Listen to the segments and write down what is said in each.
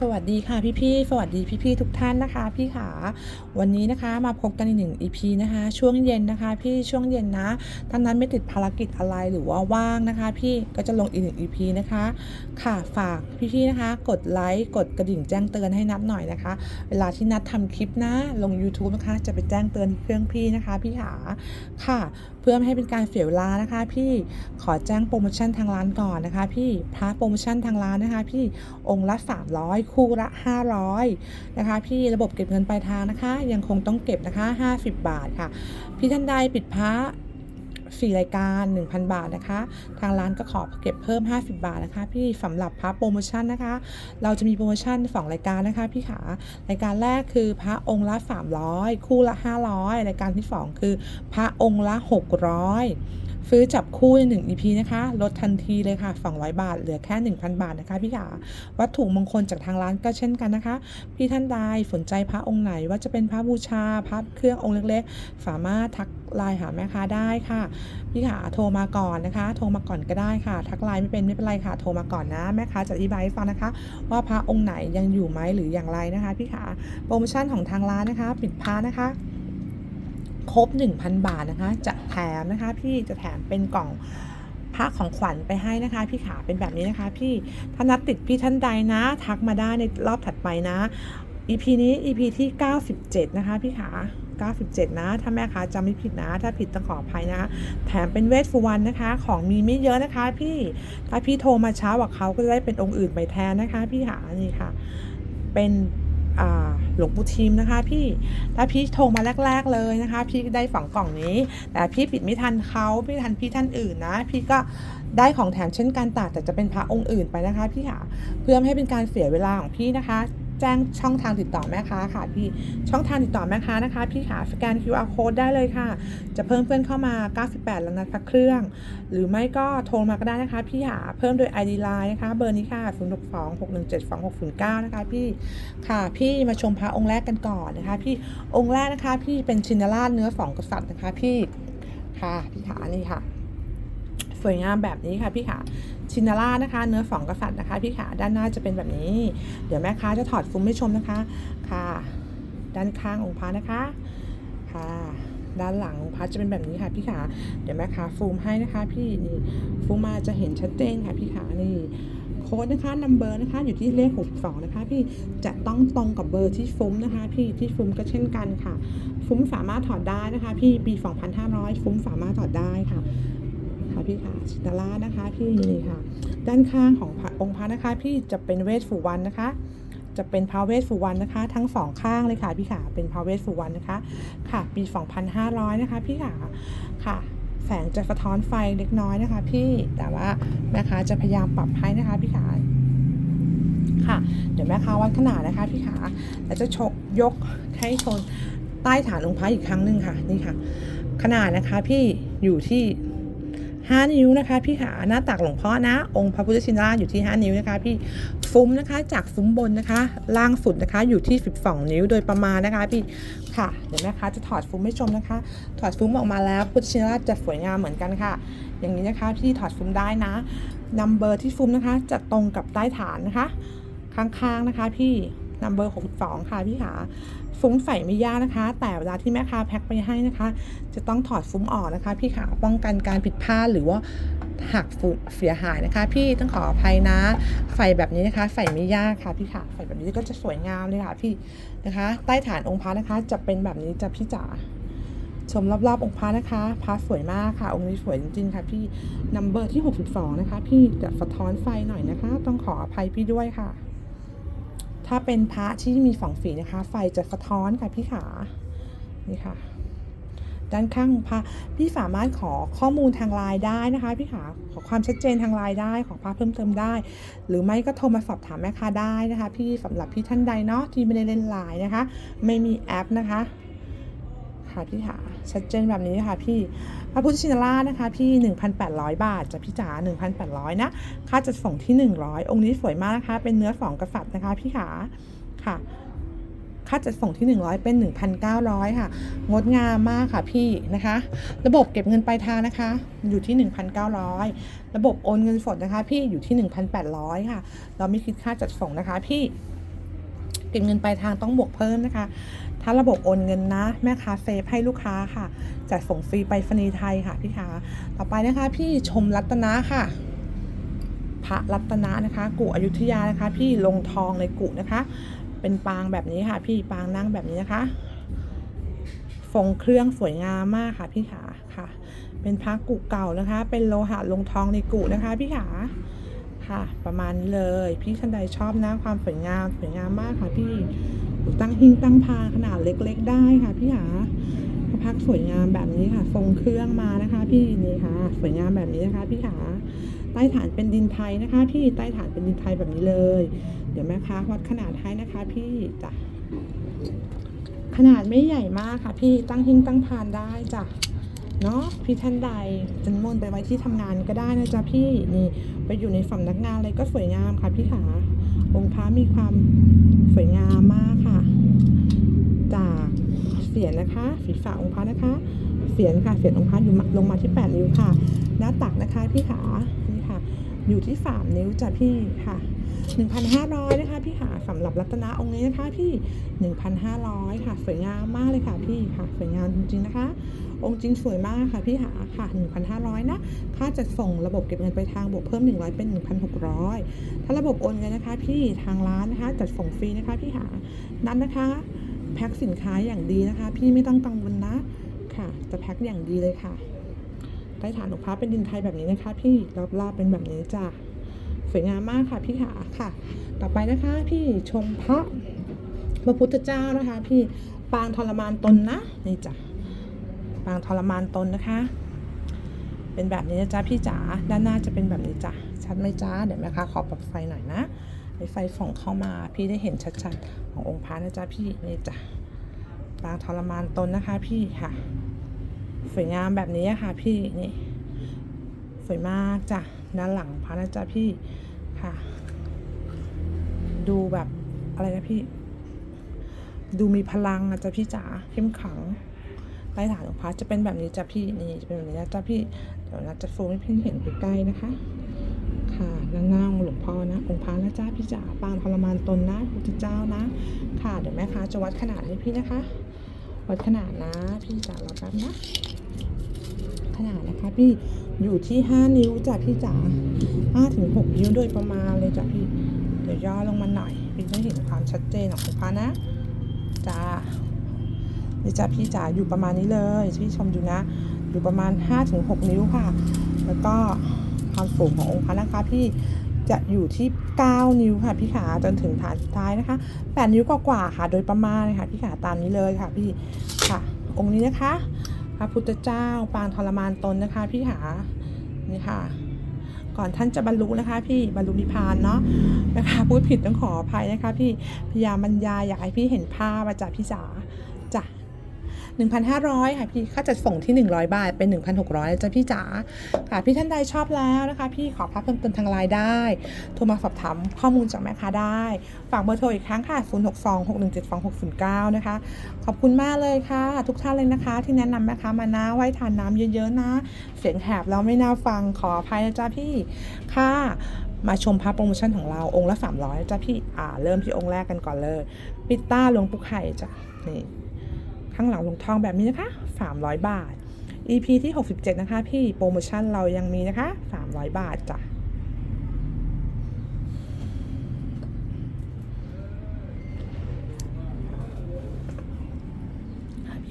สวัสดีค่ะพี่ๆสวัสดีพี่ๆทุกท่านนะคะ พี่ขาวันนี้นะคะมาพบกันอีกหนึ่ง EP นะคะ ช่วงเย็นนะคะ พี่ช่วงเย็นนะท่านนั้นไม่ติดภารกิจอะไรหรือว่าว่างนะคะ พี่ก็จะลงอีกหนึ่ง EP นะคะ ค่ะฝากพี่ๆนะคะ กดไลค์กดกระดิ่งแจ้งเตือนให้นัดหน่อยนะคะ เวลาที่นัดทำคลิปนะลง YouTube นะคะ จะไปแจ้งเตือนที่เครื่องพี่นะคะ พี่ขาค่ะเพื่อไม่ให้เป็นการเสียเวลานะคะ พี่ขอแจ้งโปรโมชั่นทางร้านก่อนนะคะ พี่พาร์ทโปรโมชั่นทางร้านนะคะ พี่องค์ละ 300 คู่ละ 500 นะคะ พี่ระบบเก็บเงินปลายทางนะคะ ยังคงต้องเก็บนะคะ 50 บาทค่ะ พี่ท่านใดปิดพระ ฟรีรายการ 1,000 บาทนะคะ ทางร้านก็ขอเก็บเพิ่ม 50 บาทนะคะพี่สำหรับพระโปรโมชั่นนะคะ เราจะมีโปรโมชั่นสองรายการนะคะพี่ขารายการแรกคือพระองค์ละ 300 คู่ละ 500 รายการที่สองคือพระองค์ละ 600 ซื้อจับคู่ใน1 EP นะคะ ลดทันทีเลยค่ะ 200 บาท เหลือแค่ 1,000 บาทนะคะพี่ขาวัตถุมงคลจากทางร้านก็เช่นกันนะคะ พี่ท่านใดสนใจพระองค์ไหนว่าจะเป็นพระบูชา พระเครื่ององค์เล็กๆ สามารถทักไลน์หาแม่ค้าได้ค่ะ พี่ขาโทรมาก่อนนะคะ โทรมาก่อนก็ได้ค่ะ ทักไลน์ไม่เป็นไม่เป็นไรค่ะ โทรมาก่อนนะแม่ค้าจะอธิบายให้ฟังนะคะ ว่าพระองค์ไหนยังอยู่ไหมหรืออย่างไรนะคะ พี่ขาโปรโมชั่นของทางร้านนะคะ ปิดพระนะคะ ครบ 1,000 บาทนะคะ จะแถมนะคะ พี่จะแถมเป็นกล่องพระของขวัญไปให้นะคะ พี่ขาเป็นแบบนี้นะคะ พี่ถ้านัดติดพี่ท่านใดนะ ทักมาได้ในรอบถัดไปนะ EP นี้ EP ที่ 97 นะคะ พี่ขา97 นะ ถ้าแม่ค้าจำไม่ผิดนะ ถ้าผิดต้องขออภัยนะคะ แถมเป็นเวทสุวรรณนะคะ ของมีไม่เยอะนะคะ พี่ ถ้าพี่โทรมาเช้ากว่าเขาก็จะได้เป็นองค์อื่นไปแทนนะคะ พี่ขานี่ค่ะ เป็น หลวงปู่ทิมนะคะ พี่ถ้าพี่โทรมาแรก ๆเลยนะคะ พี่ได้ฝังกล่องนี้ แต่พี่ปิดไม่ทันเขาพี่ทันพี่ท่านอื่นนะ พี่ก็ได้ของแถมเช่นกันตัดแต่จะเป็นพระองค์อื่นไปนะคะ พี่ค่ะเพื่อไม่ให้เป็นการเสียเวลาของพี่นะคะ แจ้งช่องทางติดต่อแม่ค้าค่ะพี่ช่องทางติดต่อแม่ค้านะคะพี่ค่ะสแกน QR code ได้เลยค่ะ จะเพิ่มเพื่อนเข้ามา 98แล้วนัดพักเครื่อง หรือไม่ก็โทรมาก็ได้นะคะ พี่หาเพิ่มโดย ID Line นะคะ เบอร์นี้ค่ะ 0 6 2 6 1 7 2 6 0 9 นะคะพี่ค่ะพี่มาชมพระองค์แรกกันก่อนนะคะ พี่องค์แรกนะคะ พี่เป็นชินราชเนื้อสองกษัตริย์นะคะ พี่ค่ะพี่ขานี่ค่ะ สวยงามแบบนี้ค่ะพี่ขาชินาร่านะคะ เนื้อสองกษัตริย์นะคะ พี่ขาด้านหน้าจะเป็นแบบนี้ เดี๋ยวแม่ค้าจะถอดฟุ้มให้ชมนะคะค่ะ ด้านข้างองค์พระนะคะค่ะด้านหลังองค์พระจะเป็นแบบนี้ค่ะพี่ขาเดี๋ยวแม่ค้าฟูมให้นะคะ พี่นี่ฟูมมาจะเห็นชัดเจนค่ะพี่ขานี่โค้ดนะคะนัมเบอร์นะคะ อยู่ที่เลข62นะคะ พี่จะต้องตรงกับเบอร์ที่ฟุ้มนะคะ พี่ที่ฟุ้มก็เช่นกันค่ะ ฟุ้มสามารถถอดได้นะคะ พี่ปี 2,500 ฟุ้มสามารถถอดได้ค่ะ ค่ะพี่ค่ะชิตารานะคะพี่นี่ค่ะ ด้านข้างขององค์พระนะคะ พี่จะเป็นเวสสุวรรณนะคะจะเป็นพระเวสสุวรรณนะคะ ทั้งสองข้างเลยค่ะพี่ขาเป็นพระเวสสุวรรณนะคะค่ะ ปี 2,500 นะคะ พี่ขาค่ะ แสงจะสะท้อนไฟเล็กน้อยนะคะ พี่แต่ว่าแม่ค้าจะพยายามปรับให้นะคะ พี่ขาค่ะ เดี๋ยวแม่ค้าวัดขนาดนะคะ พี่ขาแล้วจะชกยกให้ชนใต้ฐานองค์พระอีกครั้งหนึ่งค่ะนี่ค่ะ ขนาดนะคะ พี่อยู่ที่ 5 นิ้วนะคะ พี่ขาหน้าตักหลวงพ่อนะ องค์พระพุทธชินราชอยู่ที่ 5 นิ้วนะคะ พี่ฟุ้มนะคะ จากซุ้มบนนะคะ ล่างสุดนะคะอยู่ที่ 12 นิ้วโดยประมาณนะคะ พี่ค่ะเดี๋ยวแม่ค้าจะถอดฟุ้มให้ชมนะคะ ถอดฟุ้มออกมาแล้วพุทธชินราชจะสวยงามเหมือนกันค่ะ อย่างนี้นะคะพี่ถอดฟุ้มได้นะนัมเบอร์ที่ฟุ้มนะคะ จะตรงกับใต้ฐานนะคะ ข้างๆนะคะ พี่ นัมเบอร์62 ค่ะพี่ขาฟุ้มใส่ไม่ยากนะคะ แต่เวลาที่แม่ค้าแพ็คไปให้นะคะ จะต้องถอดฟุ้มออกนะคะ พี่ขาป้องกันการผิดพลาดหรือว่าหักฟุ้มเสียหายนะคะ พี่ต้องขออภัยนะ ใส่แบบนี้นะคะ ใส่ไม่ยากค่ะพี่ขาใส่แบบนี้ก็จะสวยงามเลยค่ะพี่นะคะ ใต้ฐานองค์พระนะคะ จะเป็นแบบนี้จะพี่จ๋าชมรอบๆองค์พระนะคะพระสวยมากค่ะ องค์นี้สวยจริงๆค่ะ พี่นัมเบอร์ที่ 62 นะคะ พี่จะสะท้อนไฟหน่อยนะคะ ต้องขออภัยพี่ด้วยค่ะ ถ้าเป็นพระที่มีฝังฝีนะคะ ไฟจะสะท้อนค่ะพี่ขา นี่ค่ะ ด้านข้างพระพี่สามารถขอข้อมูลทางไลน์ได้นะคะพี่ขา ขอความชัดเจนทางไลน์ได้ ขอพระเพิ่มเติมได้ หรือไม่ก็โทรมาสอบถามแม่ค้าได้นะคะ พี่สำหรับพี่ท่านใดเนาะที่ไม่ได้เล่นไลน์นะคะ ไม่มีแอปนะคะ ค่ะพี่ขาชัดเจนแบบนี้ค่ะพี่พระพุทธชินราชนะคะพี่ 1,800 บาทจ้ะพี่จ๋า1,800 นะ ค่าจัดส่งที่ 100 องค์นี้สวยมากนะคะ เป็นเนื้อสองกษัตริย์นะคะพี่ขาค่ะ ค่าจัดส่งที่ 100 เป็น 1,900 ค่ะ งดงามมากค่ะพี่นะคะ ระบบเก็บเงินปลายทางนะคะ อยู่ที่ 1,900 ระบบโอนเงินสดนะคะ พี่อยู่ที่ 1,800 ค่ะ เราไม่คิดค่าจัดส่งนะคะพี่เก็บเงินปลายทางต้องบวกเพิ่มนะคะ ถ้าระบบโอนเงินนะ แม่ค้าเซฟให้ลูกค้าค่ะ จัดส่งฟรีไปรษณีย์ไทยค่ะพี่คะต่อไปนะคะ พี่ชมรัตนะค่ะ พระรัตนะนะคะ กุอยุธยานะคะ พี่ลงทองในกุนะคะ เป็นปางแบบนี้ค่ะ พี่ปางนั่งแบบนี้นะคะทรงเครื่องสวยงามมากค่ะพี่ขาค่ะ เป็นพระกุเก่านะคะ เป็นโลหะลงทองในกุนะคะ พี่ขาค่ะ ประมาณนี้เลย พี่ท่านใดชอบนะความสวยงามสวยงามมากค่ะพี่ ตั้งหิ้งตั้งพาขนาดเล็กๆ ได้ค่ะพี่หาพระพักสวยงามแบบนี้ค่ะ ทรงเครื่องมานะคะ พี่นี่ค่ะ สวยงามแบบนี้นะคะ พี่ขาใต้ฐานเป็นดินไทยนะคะ พี่ใต้ฐานเป็นดินไทยแบบนี้เลย เดี๋ยวแม่ค้าวัดขนาดให้นะคะ พี่จ้ะขนาดไม่ใหญ่มากค่ะ พี่ตั้งหิ้งตั้งพานได้จ้ะ เนาะพี่ท่านใดจะนิมนไปไว้ที่ทำงานก็ได้นะจ๊ะพี่นี่ไปอยู่ในสำนักงานอะไรก็สวยงามค่ะพี่ขาองค์พระมีความสวยงามมากค่ะ จากเสียนนะคะศีรษะองค์พระนะคะ เสียนค่ะเสียนองค์พระอยู่ลงมาที่ 8 นิ้วค่ะ หน้าตักนะคะพี่ขานี่ค่ะ อยู่ที่ 3 นิ้วจ้ะพี่ค่ะ 1,500นะคะพี่ขาสำหรับรัตนาองค์นี้นะคะพี่ 1,500 ค่ะ สวยงามมากเลยค่ะพี่ค่ะ สวยงามจริงๆนะคะ องค์จริงสวยมากค่ะพี่หาค่ะ 1,500 นะ ค่าจัดส่งระบบเก็บเงินไปลายทางบวกเพิ่ม 100 เป็น 1,600 ถ้าระบบโอนเงินนะคะพี่ทางร้านนะคะจัดส่งฟรีนะคะพี่หา นั้นนะคะแพ็คสินค้าอย่างดีนะคะ พี่ไม่ต้องกังวลนะค่ะ จะแพ็คอย่างดีเลยค่ะใต้ฐานของพระเป็นดินไทยแบบนี้นะคะ พี่รอบๆเป็นแบบนี้จ้ะสวยงามมากค่ะพี่ขาค่ะ ต่อไปนะคะพี่ชมพระพระพุทธเจ้านะคะ พี่ปางทรมานตนนะนี่จ้ะ ปางทรมานตนนะคะ เป็นแบบนี้นะจ๊ะพี่จ๋าด้านหน้าจะเป็นแบบนี้จ้ะชัดไหมจ้าเดี๋ยวแม่คะขอปรับไฟหน่อยนะให้ไฟส่องเข้ามาพี่ได้เห็นชัดๆขององค์พระนะจ๊ะพี่นี่จ้ะปางทรมานตนนะคะพี่ค่ะ สวยงามแบบนี้ค่ะพี่นี่สวยมากจ้ะด้านหลังพระนะจ๊ะพี่ค่ะ ดูแบบอะไรนะพี่ ดูมีพลังอะจ๊ะพี่จ๋าเข้มขัง ใต้ฐานของพระจะเป็นแบบนี้จ้ะพี่นี่จะเป็นแบบนี้นะจ๊ะพี่เดี๋ยวนะจะโฟมให้พี่เห็นใกล้ๆนะคะ ค่ะด้านหน้าองค์หลวงพ่อนะองค์พระนะจ๊ะพี่จ๋าปางทรมานตนนะพุทธเจ้านะ ค่ะเดี๋ยวแม่ค้าจะวัดขนาดให้พี่นะคะ วัดขนาดนะ พี่จ๋ารอแป๊บนะขนาดนะคะพี่อยู่ที่ 5 นิ้วจ้ะพี่จ๋า5ถึง6นิ้วโดยประมาณเลยจ้ะพี่เดี๋ยวย่อลงมาหน่อยพี่จะเห็นความชัดเจนขององค์พระนะจ้า นี่จ้ะพี่จ๋าอยู่ประมาณนี้เลยพี่ชมดูนะ อยู่ประมาณ5ถึง6นิ้วค่ะ แล้วก็ความสูงขององค์พระนะคะพี่จะอยู่ที่ 9 นิ้วค่ะพี่ขาจนถึงฐานสุดท้ายนะคะ8นิ้วกว่าๆค่ะ โดยประมาณเลยค่ะพี่ขาตามนี้เลยค่ะพี่ค่ะ องค์นี้นะคะพระพุทธเจ้าปางทรมานตนนะคะ พี่หานี่ค่ะ ก่อนท่านจะบรรลุนะคะ พี่บรรลุนิพพานเนาะนะคะพูดผิดต้องขออภัยนะคะ พี่พยายามบรรยายอยากให้พี่เห็นภาพมาจากพี่จ๋า 1,500ค่ะพี่ค่าจัดส่งที่ 100 บาท เป็น 1,600จ้ะพี่จ๋าค่ะพี่ท่านใดชอบแล้วนะคะ พี่ขอภาพเพิ่มเติมทางไลน์ได้ โทรมาสอบถามข้อมูลจากแม่ค้าได้ ฝากเบอร์โทรอีกครั้งค่ะ 0626172609 นะคะ ขอบคุณมากเลยค่ะ ทุกท่านเลยนะคะ ที่แนะนำแม่ค้ามานะไว้ทานน้ำเยอะๆนะ เสียงแหบแล้วไม่น่าฟังขออภัยนะจ๊ะพี่ค่ะมาชมพระโปรโมชั่นของเราองค์ละ 300จ๊ะพี่อ่าเริ่มที่องค์แรกกันก่อนเลย ปิต้าหลวงปู่ไข่จ้ะนี่ ข้างหลังหลวงทองแบบนี้นะคะ 300 บาท EP ที่ 67 นะคะ พี่โปรโมชั่นเรายังมีนะคะ 300 บาทจ้ะ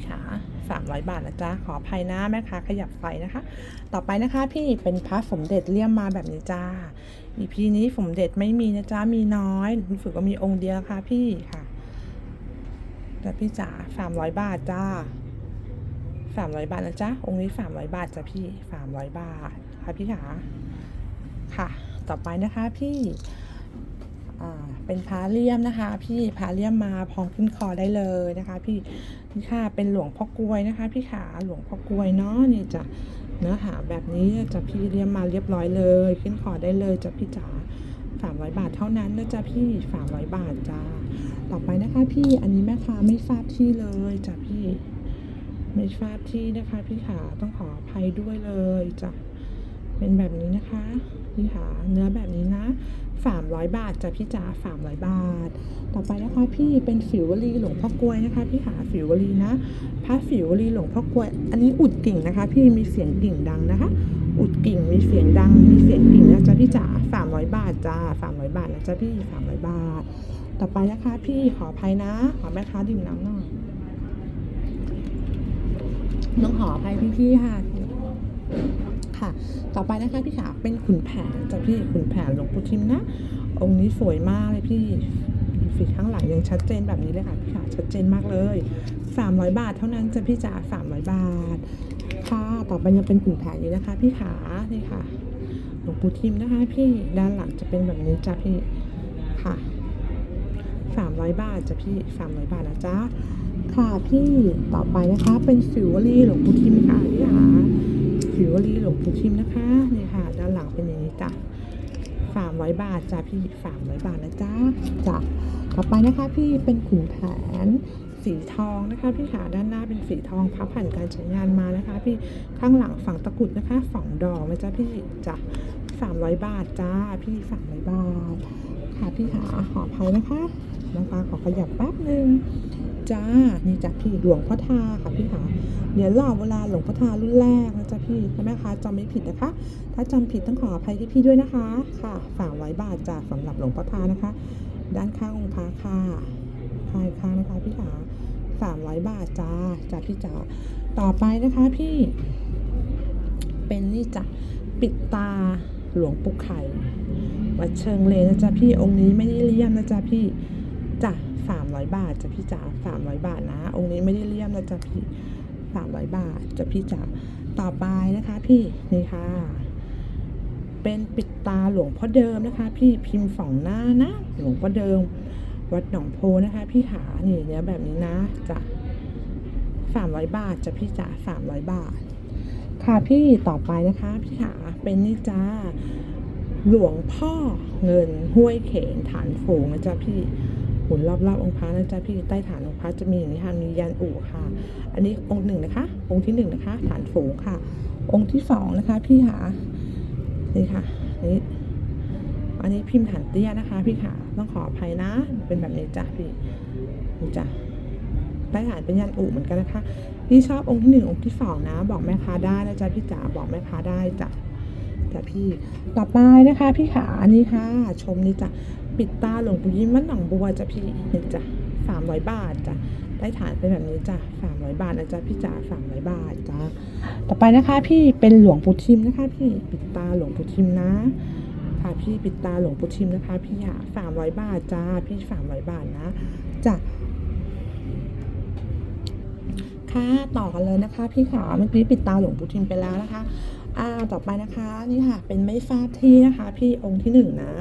ขาสามร้อยบาทนะจ๊ะ ขออภัยนะแม่ค้าขยับไฟนะคะ ต่อไปนะคะพี่เป็นพระสมเด็จเลี่ยมมาแบบนี้จ้า EP นี้สมเด็จไม่มีนะจ๊ะ มีน้อยรู้สึกว่ามีองค์เดียวค่ะพี่ค่ะ แต่พี่จ๋าสามร้อยบาทจ้าสามร้อยบาทนะจ๊ะ องค์นี้สามร้อยบาทจ้ะพี่สามร้อยบาท ค่ะพี่ขาค่ะ ต่อไปนะคะพี่อ่าเป็นพาเลี่ยมนะคะ พี่พาเลี่ยมมาพองขึ้นคอได้เลยนะคะ พี่นี่ค่ะเป็นหลวงพ่อกลวยนะคะ พี่ขาหลวงพ่อกลวยเนาะนี่จะเนื้อหาแบบนี้จะพี่เลี่ยมมาเรียบร้อยเลย ขึ้นคอได้เลยจ้ะพี่จ๋าสามร้อยบาทเท่านั้นนะจ๊ะพี่สามร้อยบาทจ้า ต่อไปนะคะพี่อันนี้แม่ค้าไม่ทราบที่เลยจ้ะพี่ไม่ทราบที่นะคะ พี่ขาต้องขออภัยด้วยเลยจ้ะเป็นแบบนี้นะคะ พี่ขาเนื้อแบบนี้นะ300บาทจ้ะพี่จ๋า300บาท ต่อไปนะคะพี่เป็นฝิววลีหลวงพ่อกล้วยนะคะ พี่ขาฝิววลีนะพระฝิววลีหลวงพ่อกล้วย อันนี้อุดกิ่งนะคะ พี่มีเสียงกิ่งดังนะคะ อุดกิ่งมีเสียงดังมีเสียงกิ่งนะจ๊ะพี่จ๋า300บาทจ้า300บาทนะจ๊ะพี่300บาท ต่อไปนะคะ พี่ขออภัยนะ ขอแม่ค้าดื่มน้ำหน่อยต้องขออภัยพี่ๆค่ะค่ะ ต่อไปนะคะพี่ขาเป็นขุนแผนจ้ะพี่ขุนแผนหลวงปู่ทิมนะ องค์นี้สวยมากเลยพี่ฝีข้างหลังยังชัดเจนแบบนี้เลยค่ะพี่ขาชัดเจนมากเลย300 บาทเท่านั้นจ้ะพี่จ๋า300 บาท ค่ะต่อไปยังเป็นขุนแผนอยู่นะคะ พี่ขานี่ค่ะ หลวงปู่ทิมนะคะ พี่ด้านหลังจะเป็นแบบนี้จ้ะพี่ 300 บาทจ้ะพี่ 300 บาทนะจ๊ะ ค่ะพี่ต่อไปนะคะ เป็นฟิวเอรี่หลวงปู่ทิมค่ะพี่ขาฟิวเอรี่หลวงปู่ทิมนะคะนี่ค่ะ ด้านหลังเป็นอย่างนี้จ้ะ300 บาทจ้ะพี่ 300 บาทนะจ๊ะจ้ะต่อไปนะคะพี่เป็นขุนแผนสีทองนะคะพี่ขาด้านหน้าเป็นสีทองพับผ่านการใช้งานมานะคะ พี่ข้างหลังฝั่งตะกุดนะคะฝั่งดอกนะจ๊ะพี่จ้ะ300 บาทจ้าพี่300 บาท ค่ะพี่ขาขออภัยนะคะ นะคะขอขยับแป๊บหนึ่งจ้านี่จ้ะพี่หลวงพ่อทาค่ะพี่ขาเดี๋ยวรอเวลาหลวงพ่อทารุ่นแรกนะจ๊ะพี่ถ้าแม่ค้าจำไม่ผิดนะคะ ถ้าจำผิดต้องขออภัยที่พี่ด้วยนะคะค่ะ300บาทจ้ะสำหรับหลวงพ่อทานะคะ ด้านข้างองค์พระค่ะข้างข้างนะคะพี่ขา300บาทจ้าจ้าพี่จ๋าต่อไปนะคะพี่ เป็นนี่จ้ะปิดตาหลวงปู่ไข่วัดเชิงเลนะจ๊ะพี่องค์นี้ไม่ได้เลี่ยมนะจ๊ะพี่ จ้ะสามร้อยบาทจ้ะพี่จ๋าสามร้อยบาทนะ องค์นี้ไม่ได้เลี่ยมนะจ๊ะพี่สามร้อยบาทจ้ะพี่จ๋าต่อไปนะคะพี่นี่ค่ะ เป็นปิดตาหลวงพ่อเดิมนะคะ พี่พิมพ์สองหน้านะหลวงพ่อเดิม วัดหนองโพนะคะ พี่ขานี่เนี้ยแบบนี้นะจ้ะสามร้อยบาทจ้ะพี่จ๋าสามร้อยบาท ค่ะพี่ต่อไปนะคะ พี่ขาเป็นนี่จ้าหลวงพ่อเงินห้วยเขนฐานฝูงนะจ๊ะพี่ หมุนรอบๆองค์พระนะจ๊ะพี่ใต้ฐานองค์พระจะมีอย่างนี้ค่ะมียันอู่ค่ะ อันนี้องค์หนึ่งนะคะ องค์ที่หนึ่งนะคะ ฐานฝูงค่ะ องค์ที่สองนะคะ พี่ขานี่ค่ะนี่อันนี้พิมพ์ฐานเตี้ยนะคะ พี่ขาต้องขออภัยนะ เป็นแบบนี้จ้ะพี่นี่จ้ะใต้ฐานเป็นยันอู่เหมือนกันนะคะ พี่ชอบองค์ที่หนึ่งองค์ที่สองนะ บอกแม่ค้าได้นะจ๊ะพี่จ๋าบอกแม่ค้าได้จ้ะ จ้ะพี่ ต่อไปนะคะ พี่ขาอันนี้ค่ะ ชมนี่จ้ะปิดตาหลวงปู่ยิ้มวัดหนองบัวจ้ะพี่นี่จ้ะสามร้อยบาทจ้ะได้ฐานเป็นแบบนี้จ้ะสามร้อยบาทนะจ๊ะพี่จ๋าสามร้อยบาทจ้ะต่อไปนะคะ พี่เป็นหลวงปู่ทิมนะคะ พี่ปิดตาหลวงปู่ทิมนะค่ะพี่ปิดตาหลวงปู่ทิมนะคะ พี่ค่ะสามร้อยบาทจ้าพี่สามร้อยบาทนะจ้ะค่ะต่อกันเลยนะคะ พี่ขาเมื่อกี้ปิดตาหลวงปู่ทิมไปแล้วนะคะ อ่าต่อไปนะคะนี่ค่ะเป็นไม่ทราบที่นะคะ พี่องค์ที่หนึ่งนะ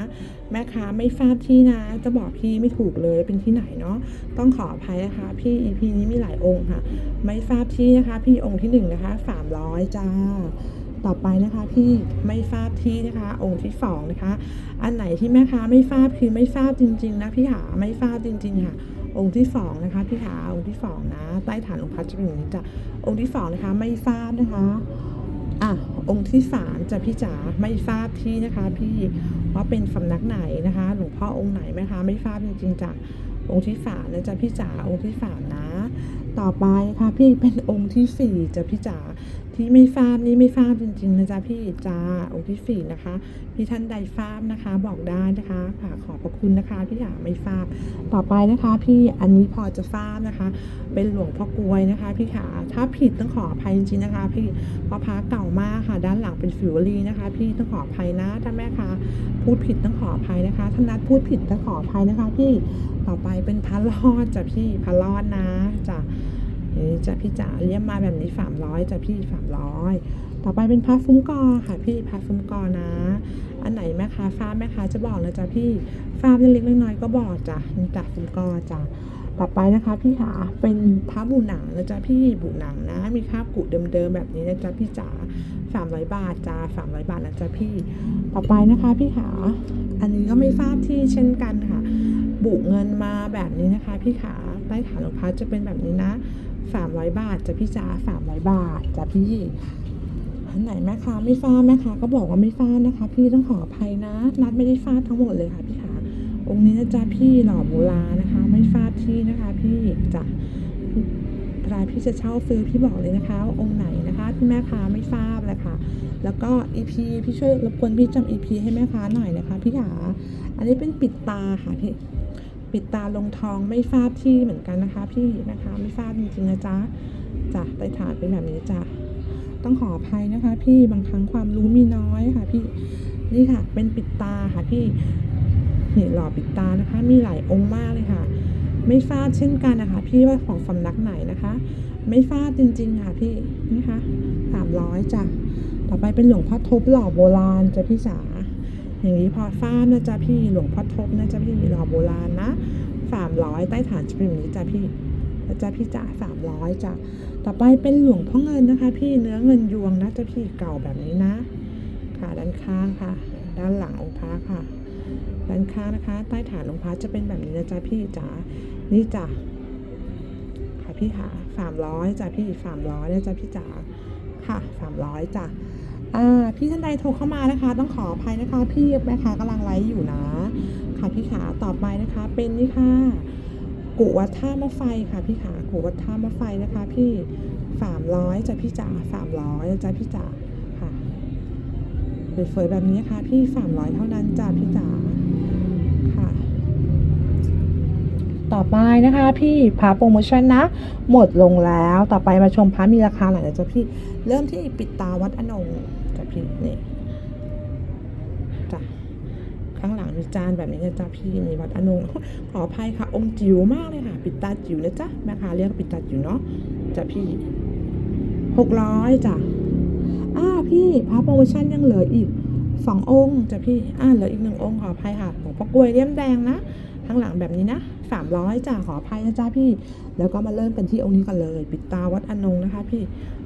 แม่ค้าไม่ทราบที่นะ จะบอกพี่ไม่ถูกเลยเป็นที่ไหนเนาะต้องขออภัยนะคะ พี่ EP นี้มีหลายองค์ค่ะ ไม่ทราบที่นะคะ พี่องค์ที่หนึ่งนะคะสามร้อยจ้าต่อไปนะคะพี่ไม่ทราบที่นะคะ องค์ที่สองนะคะ อันไหนที่แม่ค้าไม่ทราบคือไม่ทราบจริง ๆ นะพี่หาไม่ทราบจริง ๆ ค่ะ องค์ที่สองนะคะพี่หาองค์ที่สองนะใต้ฐานองค์พระจะเป็นอย่างนี้จ้ะองค์ที่สองนะคะไม่ทราบนะคะอะ องค์ที่สามจะพี่จ๋าไม่ทราบที่นะคะ พี่ว่าเป็นสำนักไหนนะคะ หลวงพ่อองค์ไหนไหมคะไม่ทราบจริงๆจ้ะองค์ที่สามนะจ๊ะพี่จ๋าองค์ที่สามนะ ต่อไปค่ะพี่เป็นองค์ที่สี่จะพี่จ๋า ที่ไม่ทราบนี่ไม่ทราบจริงๆนะจ๊ะพี่จ้าองค์ที่สี่นะคะ พี่ท่านใดทราบนะคะ บอกได้นะคะค่ะ ขอบพระคุณนะคะพี่จ๋ากไม่ทราบต่อไปนะคะ พี่อันนี้พอจะทราบนะคะ เป็นหลวงพ่อกลวยนะคะ พี่ขาถ้าผิดต้องขออภัยจริงๆนะคะ พี่เพราะพระเก่ามากค่ะ ด้านหลังเป็นฟิวรีนะคะ พี่ต้องขออภัยนะถ้าแม่ค้าพูดผิดต้องขออภัยนะคะถ้านัดพูดผิดต้องขออภัยนะคะ พี่ต่อไปเป็นพระรอดจ้ะพี่พระรอดนะจ้ะ นี่จ้ะพี่จ๋าเลี้ยมมาแบบนี้สามร้อยจ้ะพี่สามร้อยต่อไปเป็นพระฟุ้งกอค่ะ พี่พระฟุ้งกอนะ อันไหนแม่ค้าทราบแม่ค้าจะบอกนะจ๊ะพี่ทราบเล็กๆน้อยๆก็บอกจ้ะนี่จ้ะฟุ้งกอจ้ะต่อไปนะคะพี่ขาเป็นพระบูหนังนะจ๊ะพี่บูหนังนะ มีคราบกุเดิมๆแบบนี้นะจ๊ะพี่จ๋าสามร้อยบาทจ้าสามร้อยบาทนะจ๊ะพี่ ต่อไปนะคะพี่ขาอันนี้ก็ไม่ทราบที่เช่นกันค่ะ บุเงินมาแบบนี้นะคะ พี่ขาใต้ฐานหลวงพ่อจะเป็นแบบนี้นะ สามร้อยบาทจ้ะพี่จ๋าสามร้อยบาทจ้ะพี่อันไหนแม่ค้าไม่ฟาดแม่ค้าก็บอกว่าไม่ฟาดนะคะ พี่ต้องขออภัยนะ นัดไม่ได้ฟาดทั้งหมดเลยค่ะพี่ขาองค์นี้นะจ๊ะพี่หล่อโบราณนะคะ ไม่ฟาดที่นะคะ พี่จ้ะเวลาพี่จะเช่าซื้อพี่บอกเลยนะคะว่าองค์ไหนนะคะที่แม่ค้าไม่ฟาดเลยค่ะ แล้วก็ EP พี่ช่วยรบกวนพี่จำ EP ให้แม่ค้าหน่อยนะคะพี่ขาอันนี้เป็นปิดตาค่ะพี่ ปิดตาลงทองไม่ฟาดที่เหมือนกันนะคะ พี่นะคะ ไม่ฟาดจริงๆนะจ๊ะจ้ะไตฐานเป็นแบบนี้จ้ะต้องขออภัยนะคะ พี่บางครั้งความรู้มีน้อยค่ะ พี่นี่ค่ะ เป็นปิดตาค่ะพี่นี่หล่อปิดตานะคะ มีหลายองค์มากเลยค่ะ ไม่ฟาดเช่นกันนะคะ พี่ว่าของสำนักไหนนะคะ ไม่ฟาดจริง ๆ ค่ะพี่นี่ค่ะสามร้อยจ้ะต่อไปเป็นหลวงพ่อทบหล่อโบราณจ้ะพี่จ๋า อย่างนี้พอฟ้าดนะจ๊ะพี่ หลวงพ่อทบนะจ๊ะพี่หล่อโบราณนะสามร้อยใต้ฐานจะเป็นแบบนี้จ้ะพี่นะจ๊ะพี่จ๋าสามร้อยจ้ะต่อไปเป็นหลวงพ่อเงินนะคะ พี่เนื้อเงินยวงนะจ๊ะพี่เก่าแบบนี้นะ ค่ะด้านข้างค่ะ ด้านหลังองค์พระค่ะ ด้านข้างนะคะ ใต้ฐานองค์พระจะเป็นแบบนี้นะจ๊ะพี่จ๋านี่จ้ะค่ะพี่ค่ะสามร้อยจ้ะพี่สามร้อยนะจ๊ะพี่จ๋าค่ะสามร้อยจ้ะอ่า พี่ท่านใดโทรเข้ามานะคะ ต้องขออภัยนะคะ พี่แม่ค้ากำลังไลฟ์อยู่นะ ค่ะพี่ขาต่อไปนะคะ เป็นนี่ค่ะ กุวัดท่ามะไฟค่ะ พี่ขากุวัดท่ามะไฟนะคะ พี่สามร้อยจ้ะพี่จ๋าสามร้อยจ้ะพี่จ๋าค่ะเฟยแบบนี้นะคะพี่สามร้อยเท่านั้นจ้ะพี่จ๋าค่ะ ต่อไปนะคะ พี่พาโปรโมชั่นนะ หมดลงแล้วต่อไปมาชมพระมีราคาหน่อยนะจ๊ะพี่เริ่มที่ปิดตาวัดอนง จ้ะพี่นี่จ้ะข้างหลังมีจานแบบนี้นะจ๊ะพี่นี่วัดอนงขออภัยค่ะ องค์จิ๋วมากเลยค่ะ ปิดตาจิ๋วนะจ๊ะแม่ค้าเรียกปิดตาจิ๋วเนาะจ้ะพี่หกร้อยจ้ะอ่าพี่พระโปรโมชั่นยังเหลืออีกสององค์จ้ะพี่ อ่าเหลืออีกหนึ่งองค์ขออภัยค่ะหลวงพ่อกล้วยเลี่ยมแดงนะ ข้างหลังแบบนี้นะสามร้อยจ้ะขออภัยนะจ๊ะพี่ แล้วก็มาเริ่มกันที่องค์นี้กันเลย ปิดตาวัดอนงนะคะ พี่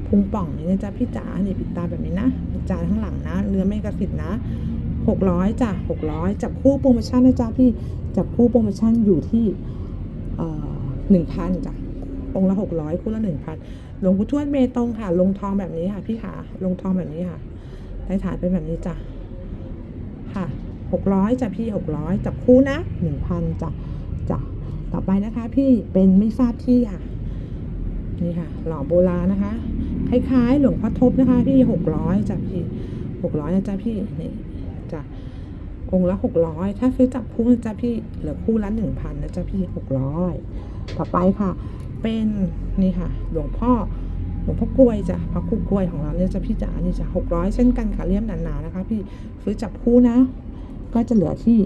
พุงป่องนี่นะจ๊ะพี่จ๋านี่ปิดตาแบบนี้นะปิดจาข้างหลังนะเรือไม่กระสิบนะหกร้อยจ้ะหกร้อยจับคู่โปรโมชั่นนะจ๊ะพี่จับคู่โปรโมชั่นอยู่ที่หนึ่งพันจ้ะองค์ละหกร้อยคู่ละหนึ่งพันหลวงปู่ทวดเมตงค่ะ ลงทองแบบนี้ค่ะ พี่ขาลงทองแบบนี้ค่ะใต้ฐานเป็นแบบนี้จ้ะ หกร้อยจ้ะพี่หกร้อยจับคู่นะหนึ่งพันจ้ะจ้ะต่อไปนะคะพี่เป็นไม่ทราบที่ค่ะนี่ค่ะ หล่อโบราณนะคะ คล้ายๆ หลวงพ่อทบนะคะ พี่หกร้อยจ้ะพี่หกร้อยนะจ๊ะพี่นี่จ้ะองค์ละหกร้อยถ้าซื้อจับคู่นะจ๊ะพี่เหลือคู่ละหนึ่งพันนะจ๊ะพี่หกร้อยต่อไปค่ะ เป็นนี่ค่ะ หลวงพ่อหลวงพ่อกล้วยจ้ะพระครูกล้วยของเราเนี่ยจ้ะพี่จ๋านี่จ้ะหกร้อยเช่นกันค่ะเลี่ยมหนาๆนะคะ พี่ซื้อจับคู่นะ ก็จะเหลือที่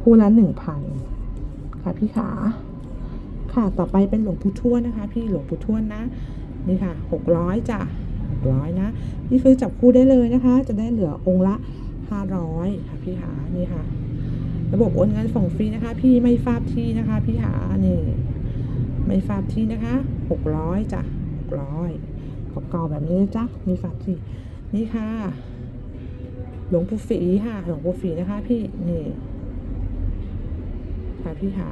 คู่ละหนึ่งพันค่ะพี่ขา ค่ะต่อไปเป็นหลวงปู่ทวดนะคะ พี่หลวงปู่ทวดนะ นี่ค่ะหกร้อยจ้ะหกร้อยนะพี่ซื้อจับคู่ได้เลยนะคะ จะได้เหลือองค์ละห้าร้อยค่ะพี่ขานี่ค่ะ ระบบโอนเงินส่งฟรีนะคะ พี่ไม่ฟาบที่นะคะ พี่ขานี่ไม่ฟาบที่นะคะหกร้อยจ้ะหกร้อยเก่าๆแบบนี้จ้ะมีฟาบที่นี่ค่ะ หลวงปู่ฝีค่ะ หลวงปู่ฝีนะคะ พี่นี่ค่ะพี่หา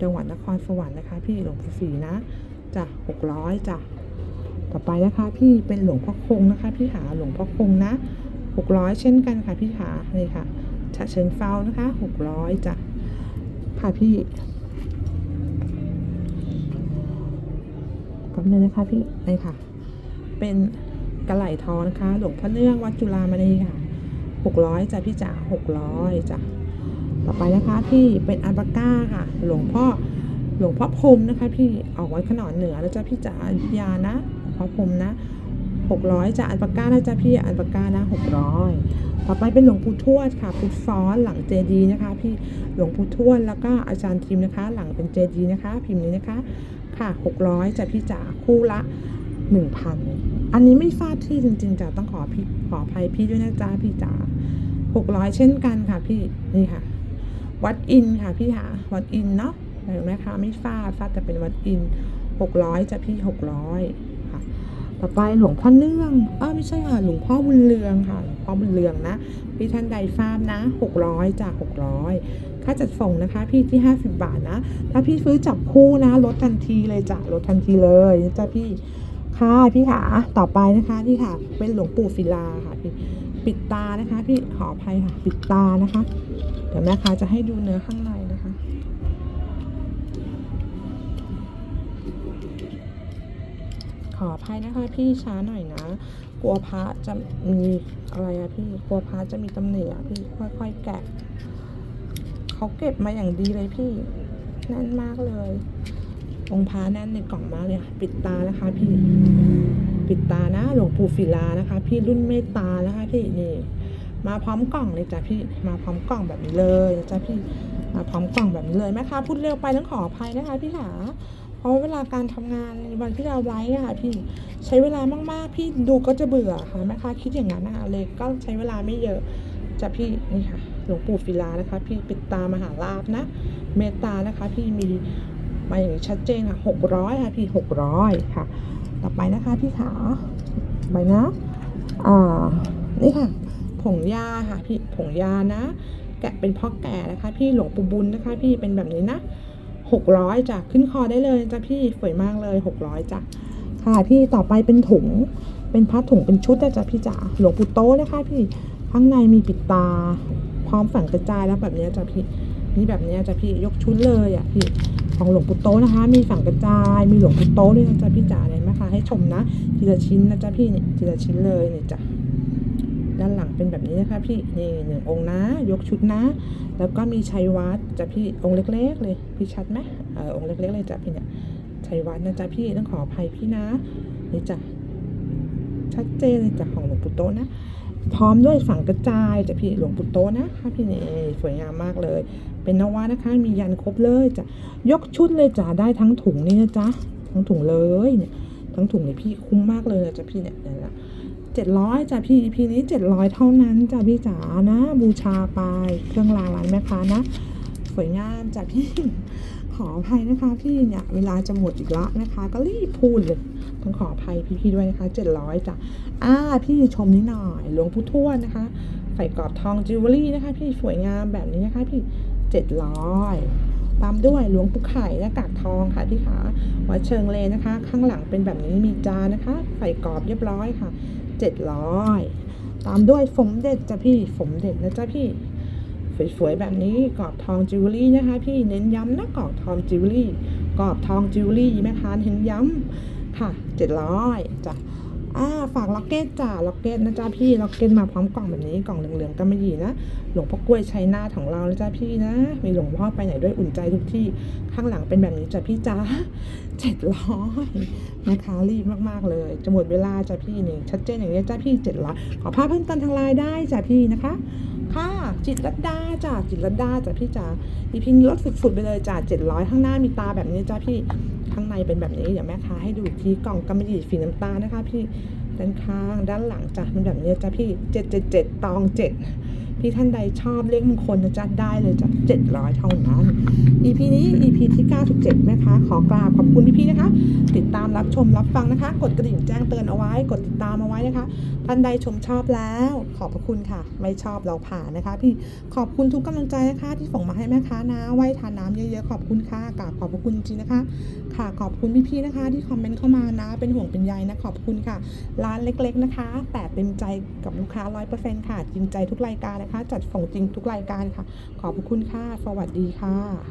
จังหวัดนครสวรรค์นะคะ พี่หลวงปู่ศรีนะจ้ะหกร้อยจ้ะต่อไปนะคะ พี่เป็นหลวงพ่อคงนะคะ พี่หาหลวงพ่อคงนะหกร้อยเช่นกันค่ะ พี่หานี่ค่ะฉะเชิงเซานะคะหกร้อยจ้ะค่ะพี่แป๊บนึงนะคะพี่นี่ค่ะ เป็น กระไหลทองนะคะ หลวงพ่อเนื่องวัดจุฬามณีค่ะหกร้อยจ้ะพี่จ๋าหกร้อยจ้ะต่อไปนะคะพี่เป็นอัลปาก้าค่ะ หลวงพ่อหลวงพ่อพรมนะคะ พี่ออกไว้ขนอนเหนือแล้วจ้ะพี่จ๋ายานะหลวงพ่อพรมนะหกร้อยจ้ะอัลปาก้านะจ๊ะพี่อัลปาก้านะหกร้อยต่อไปเป็นหลวงปู่ทวดค่ะพุทธซ้อนหลังเจดีนะคะ พี่หลวงปู่ทวดแล้วก็อาจารย์ทีมนะคะ หลังเป็นเจดีนะคะ พิมพ์นี้นะคะค่ะหกร้อยจ้ะพี่จ๋าคู่ละ หนึ่งพันอันนี้ไม่ฟาดที่จริงๆจ้ะต้องขอพี่ขออภัยพี่ด้วยนะจ๊ะพี่จ๋าหกร้อยเช่นกันค่ะพี่นี่ค่ะ วัดอินค่ะพี่หาวัดอินเนาะเห็นไหมคะไม่ฟาดฟาดแต่เป็นวัดอินหกร้อยจะพี่หกร้อยค่ะ ต่อไปหลวงพ่อเนื่องอ้าวไม่ใช่ค่ะหลวงพ่อบุญเรืองค่ะหลวงพ่อบุญเรืองนะพี่ท่านใดฟาร์มนะหกร้อยจากหกร้อยค่าจัดส่งนะคะ พี่ที่ห้าสิบบาทนะ ถ้าพี่ซื้อจับคู่นะลดทันทีเลยจ้ะลดทันทีเลยนะจ้ะพี่ ค่ะพี่ขาต่อไปนะคะพี่ค่ะเป็นหลวงปู่ศิลาค่ะพี่ปิดตานะคะ พี่ขออภัยค่ะ ปิดตานะคะ เดี๋ยวแม่ค้าจะให้ดูเนื้อข้างในนะคะ ขออภัยนะคะพี่ช้าหน่อยนะ กลัวพระจะมีอะไรอะพี่กลัวพระจะมีตำหนิอะพี่ค่อยๆแกะเขาเก็บมาอย่างดีเลยพี่แน่นมากเลย องค์พระแน่นในกล่องมากเลยค่ะปิดตานะคะ พี่ปิดตานะหลวงปู่ศิลานะคะ พี่รุ่นเมตตานะคะพี่นี่มาพร้อมกล่องเลยจ้ะพี่มาพร้อมกล่องแบบนี้เลยจ้ะพี่มาพร้อมกล่องแบบนี้เลยแม่ค้าพูดเร็วไปต้องขออภัยนะคะพี่ขาเพราะเวลาการทำงานในวันที่เราไลฟ์อะค่ะพี่ใช้เวลามากๆพี่ดูก็จะเบื่อค่ะแม่ค้าคิดอย่างนั้นนะคะเลยก็ใช้เวลาไม่เยอะจ้ะพี่นี่ค่ะหลวงปู่ศิลานะคะ พี่ปิดตามหาลาภนะ เมตตานะคะ พี่มี มาอย่างชัดเจนค่ะหกร้อยค่ะพี่หกร้อยค่ะ ต่อไปนะคะพี่ขาไปนะอ่านี่ค่ะ ผงยาค่ะพี่ผงยานะ แกะเป็นพ่อแก่นะคะ พี่หลวงปู่บุญนะคะ พี่เป็นแบบนี้นะหกร้อยจ้ะขึ้นคอได้เลยจ้ะพี่สวยมากเลยหกร้อยจ้ะค่ะพี่ต่อไปเป็นถุงเป็นพัดถุงเป็นชุดนะจ้ะพี่จ๋าหลวงปู่โตนะคะพี่ข้างในมีปิดตา พร้อมฝังกระจายแล้วแบบนี้จ้ะพี่นี่แบบนี้จ้ะพี่ยกชุดเลยอะพี่ ของหลวงปู่โตนะคะ มีฝังกระจาย มีหลวงปู่โตด้วยนะจ๊ะพี่จ๋าเนี่ยนะคะ ให้ชมนะ ทีละชิ้นนะจ๊ะพี่เนี่ยทีละชิ้นเลยเนี่ยจ้ะด้านหลังเป็นแบบนี้นะคะพี่นี่หนึ่งองค์นะ ยกชุดนะ แล้วก็มีชัยวัดจ้ะพี่องค์เล็ก ๆ เลย พี่ชัดไหมเออองค์เล็ก ๆ เลยจ้ะพี่เนี่ยชัยวัดนะจ๊ะพี่ต้องขออภัยพี่นะนี่จ้ะชัดเจนเลยจ้ะของหลวงปู่โตนะ พร้อมด้วยฝังกระจายจ้ะพี่หลวงปู่โตนะคะพี่นี่สวยงามมากเลย เป็นนวะนะคะ มียันครบเลยจ้ะยกชุดเลยจ้ะได้ทั้งถุงนี่นะจ๊ะทั้งถุงเลยเนี่ยทั้งถุงเลยพี่คุ้มมากเลยนะจ้ะพี่เนี่ยเนี่ยนะเจ็ดร้อยจ้ะพี่ EP นี้เจ็ดร้อยเท่านั้นจ้ะพี่จ๋านะ บูชาไปเครื่องรางร้านแม่ค้านะสวยงามจ้ะพี่ขออภัยนะคะพี่เนี่ยเวลาจะหมดอีกละนะคะ ก็รีบพูดเลย ต้องขออภัยพี่ๆด้วยนะคะเจ็ดร้อยจ้ะอ่าพี่ชมนิดหน่อยหลวงปู่ทวดนะคะใส่กรอบทองจิวเวลรี่นะคะ พี่สวยงามแบบนี้นะคะพี่เจ็ดร้อยตามด้วยหลวงปู่ไข่หน้ากากทองค่ะพี่ขาวัดเชิงเลนะคะ ข้างหลังเป็นแบบนี้มีจานนะคะ ใส่กรอบเรียบร้อยค่ะเจ็ดร้อยตามด้วยฝมเด็ดจ้ะพี่ฝมเด็ดนะจ๊ะพี่สวยๆแบบนี้กรอบทองจิวเวลรี่นะคะ พี่เน้นย้ำนะกรอบทองจิวเวลรี่กรอบทองจิวเวลรี่แม่ค้าเน้นย้ำ ค่ะเจ็ดร้อยจ้ะอ่าฝากล็อกเก็ตจ้ะล็อกเก็ตนะจ๊ะพี่ล็อกเก็ตมาพร้อมกล่องแบบนี้กล่องเหลืองๆก็ไม่ดีนะ หลวงพ่อกล้วยชัยนาทของเรานะจ๊ะพี่นะ มีหลวงพ่อไปไหนด้วยอุ่นใจทุกที่ข้างหลังเป็นแบบนี้จ้ะพี่จ้าเจ็ดร้อยนะคะรีบมากๆเลยจะหมดเวลาจ้ะพี่นี่ชัดเจนอย่างนี้จ้ะพี่เจ็ดร้อยขอภาพเพิ่มเติมทางไลน์ได้จ้ะพี่นะคะค่ะจิตรลดาจ้ะจิตรลดาจ้ะพี่จ๋าอีพิงลดสุดๆไปเลยจ้ะเจ็ดร้อยข้างหน้ามีตาแบบนี้จ้ะพี่ ข้างในเป็นแบบนี้เดี๋ยวแม่ค้าให้ดูอีกทีกล่องกำมะหยี่สีน้ำตาลนะคะ พี่ด้านข้างด้านหลังจ้ะเป็นแบบนี้จ้ะพี่เจ็ดเจ็ดเจ็ดตองเจ็ด พี่ท่านใดชอบเลขมงคลนะจ๊ะได้เลยจ้ะเจ็ดร้อยเท่านั้น EP นี้ EP ที่ 97 นะคะ ขอกราบขอบคุณพี่ๆนะคะ ติดตามรับชมรับฟังนะคะ กดกระดิ่งแจ้งเตือนเอาไว้ กดติดตามเอาไว้นะคะ ท่านใดชมชอบแล้ว ขอบพระคุณค่ะ ไม่ชอบเราผ่านนะคะ พี่ขอบคุณทุกกำลังใจนะคะ ที่ส่งมาให้แม่ค้านะไว้ทานน้ำเยอะๆขอบคุณค่ะกราบขอบพระคุณจริงนะคะ ค่ะขอบคุณพี่ๆนะคะ ที่คอมเมนต์เข้ามานะ เป็นห่วงเป็นใยนะขอบคุณค่ะ ร้านเล็ก ๆนะคะ แต่เต็มใจกับลูกค้าร้อยเปอร์เซ็นต์ค่ะจริงใจทุกรายการนะคะจัดส่งจริงทุกรายการค่ะ ขอบคุณค่ะ สวัสดีค่ะ